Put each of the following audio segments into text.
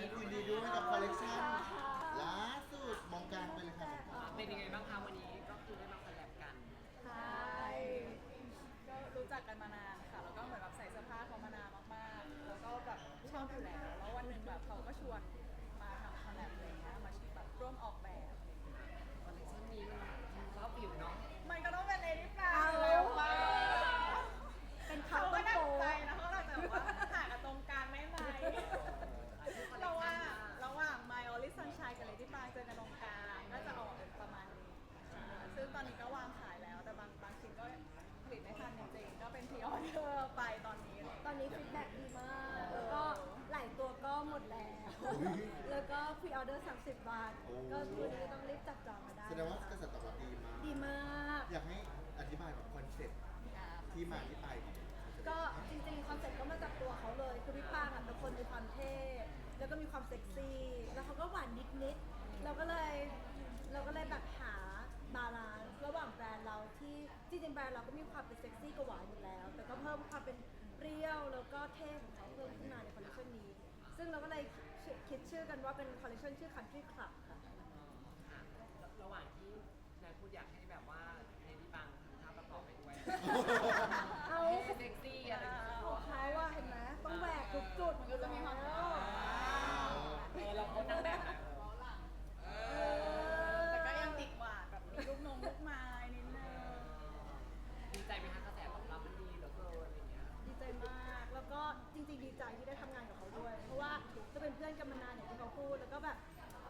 ให้คืนดีด้วยกับคอลเลกชันล่าสุดมองกลางไปเลยค่ะเป็นยังไงบ้างคะวันนี้ก็คือได้มาคอลแลบกัน ใช่ก็รู้จักกันมานานค่ะ แล้วก็เหมือนแบบใส่เสื้อผ้าเขามานานมากๆ แล้วก็แบบชอบอยู่แล้ว แล้ววันหนึ่งแบบเขาก็ชวนมาทำคอลแลบอะไรเงี้ย มาแบบร่วมออกแบบ ดแล้ว แล้วก็พรีออเดอร์ 30 บาทก็ตัวนี้ต้องรีบจับจองมาได้แสดงว่ากระแสตอบรับดีมาก ดีมาก อยากให้อธิบายแบบคอนเซ็ปต์ที่มาที่ไปก็จริงๆคอนเซ็ปต์ก็มาจากตัวเขาเลย คือพี่ป้างอะเป็นคนมีความเท่แล้วก็มีความเซ็กซี่ แล้วเขาก็หวานนิดๆเราก็เลยเราก็เลยแบบหาบาลานซ์ระหว่างแบรนด์เราที่จริงๆแบรนด์เราก็มีความเป็นเซ็กซี่กับหวานอยู่แล้ว แต่ก็เพิ่มความเป็นเปรี้ยวแล้วก็เท่ของเขาเพิ่ม ซึ่งเราก็เลยคิดชื่อกันว่าเป็นคอลเลคชันชื่อ Country Club ค่ะ ค่ะระหว่างที่นายพูดอยากให้แบบว่าในที่บังทำท่าประกอบไปด้วยเอา ให้เซ็กซี่อะไรอย่างเงี้ยของเขาว่าเห็นไหมต้องแหวกทุกจุดมันก็จะมีความแล้ว้าวเออเราคนนางแบบนะหลังเอแต่ก็ยังติดหวานแบบมีลูกนงลูกไม้นิดนึงดีใจไหมคะกระแสตอบรับมันดีเหลือเกินอะไรอย่างเงี้ย ดีใจมาก แล้วก็จริงๆดีใจที่ได้ ที่เขาพูดแล้วก็แบบ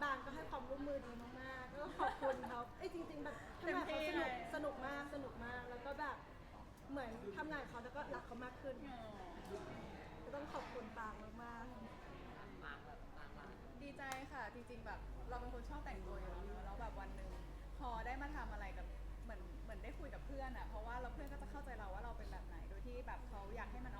บางก็ให้ความร่วมมือดีมากๆก็ขอบคุณเขาเอ้ยจริง ๆ แบบทำงานกับเขาสนุกสนุกมากสนุกมากแล้วก็แบบเหมือนทำงานกับเขาแล้วก็รักเขามากขึ้นก็ต้องขอบคุณปางมากๆมาแบบตามร้านดีใจค่ะจริงๆแบบเราเป็นคนชอบแต่งตัวอยู่แล้วแล้วแบบวันหนึ่งพอได้มาทำอะไรกับเหมือนเหมือนได้คุยกับเพื่อนอะเพราะว่าเราเพื่อนก็จะเข้าใจเราว่าเราเป็นแบบไหนโดยที่แบบเขาอยากให้มันออก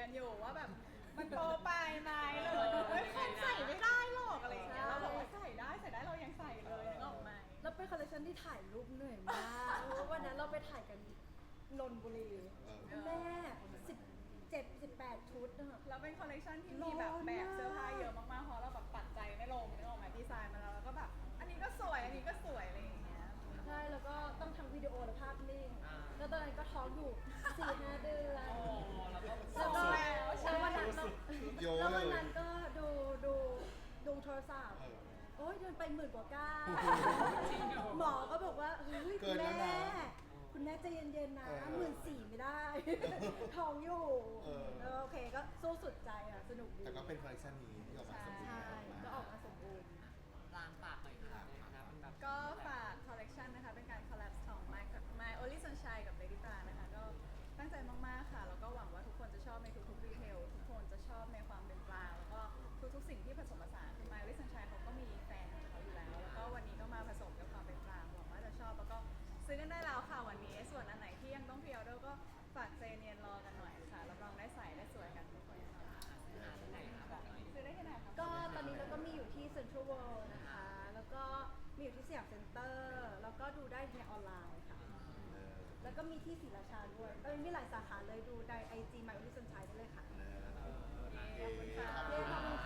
ก็ตบตีกันอยู่ว่าแบบมันโปรไปไหมเลยเฮ้ยคนใส่ไม่ได้หรอกอะไรอย่างเงี้ยเราบอกว่าใส่ได้ใส่ได้เรายังใส่เลยนึกออกไหม แล้วเป็นคอลเลคชันที่ถ่ายรูปเหนื่อยมากเพราะวันนั้นเราไปถ่ายกันนนทบุรีเออแม่สิบเจ็ดสิบแปดชุดอะแล้วเป็นคอลเลคชันที่มีแบบแบบเสื้ โอ้ยเดินไปหมื่นกว่าก้าวหมอก็บอกว่าเฮ้ยเกิคุณนแล้วแม่ นะคุณแม่ใจเย็นๆนะเออหมื่นสี่ไม่ได้ท้องอยู่เออ เออโอเคก็สู้สุดใจอะ สนุกดี แต่ก็เป็นคอลเลคชันนี้ที่ออกมาสม อยู่ที่เซ็นทรัลเวิลด์นะคะ แล้วก็มีอยู่ที่สยามเซ็นเตอร์ แล้วก็ดูได้ในออนไลน์ค่ะ เออแล้วก็มีที่ศรีราชาด้วยเอ้ยมีหลายสาขาเลยดูในไอจีไมโอลิสันชัยได้เลยค่ะ เออขอบคุณค่ะเย้ขอบคุณ